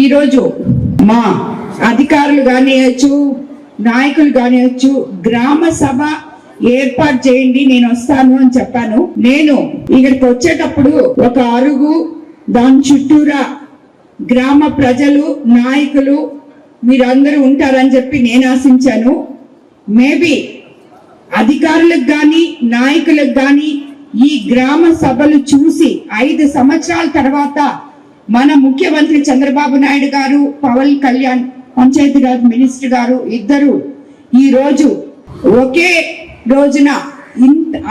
ఈరోజు మా అధికారులు కానియచ్చు నాయకులు కానియచ్చు గ్రామ సభ ఏర్పాటు చేయండి నేను వస్తాను అని చెప్పాను. నేను ఇక్కడికి వచ్చేటప్పుడు ఒక అరుగు దాని చుట్టూరా గ్రామ ప్రజలు నాయకులు మీరందరూ ఉంటారని చెప్పి నేను ఆశించాను. మేబీ అధికారులకు కానీ నాయకులకు కానీ ఈ గ్రామ సభలు చూసి ఐదు సంవత్సరాల తర్వాత మన ముఖ్యమంత్రి చంద్రబాబు నాయుడు గారు పవన్ కళ్యాణ్ పంచాయతీరాజ్ మినిస్టర్ గారు ఇద్దరు ఈ రోజు ఒకే రోజున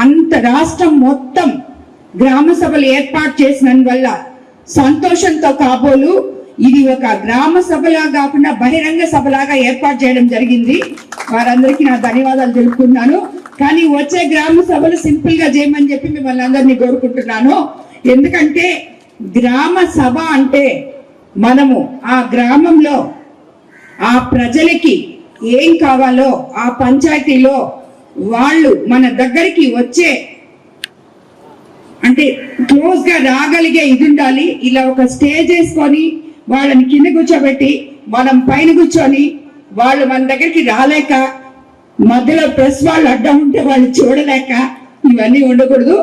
అంత రాష్ట్రం మొత్తం గ్రామ సభలు ఏర్పాటు చేసినందువల్ల సంతోషంతో కాబోలు ఇది ఒక గ్రామ సభలా కాకుండా బహిరంగ సభలాగా ఏర్పాటు చేయడం జరిగింది. వారందరికీ నా ధన్యవాదాలు తెలుపుకున్నాను కానీ వచ్చే గ్రామ సభలు సింపుల్గా చేయమని చెప్పి మిమ్మల్ని అందరినీ కోరుకుంటున్నాను. ఎందుకంటే గ్రామ సభ అంటే మనము ఆ గ్రామంలో ఆ ప్రజలకి ఏం కావాలో ఆ పంచాయతీలో వాళ్ళు మన దగ్గరికి వచ్చే అంటే క్లోజ్గా రాగలిగే ఇది ఉండాలి ఇలా ఒక స్టేజ్ వేసుకొని వాళ్ళని కింద కూర్చోబెట్టి మనం పైన కూర్చొని వాళ్ళు మన దగ్గరికి రాలేక మధ్యలో ప్రెస్ వాళ్ళు అడ్డం ఉంటే వాళ్ళు చూడలేక ఇవన్నీ ఉండకూడదు.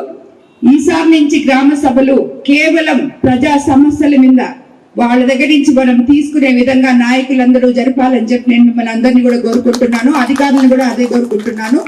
ఈసారి నుంచి గ్రామ సభలు కేవలం ప్రజా సమస్యల మీద వాళ్ళ దగ్గర నుంచి మనం తీసుకునే విధంగా నాయకులందరూ జరపాలని చెప్పి నేను మిమ్మల్ని అందరినీ కూడా కోరుకుంటున్నాను. అధికారులను కూడా అదే కోరుకుంటున్నాను.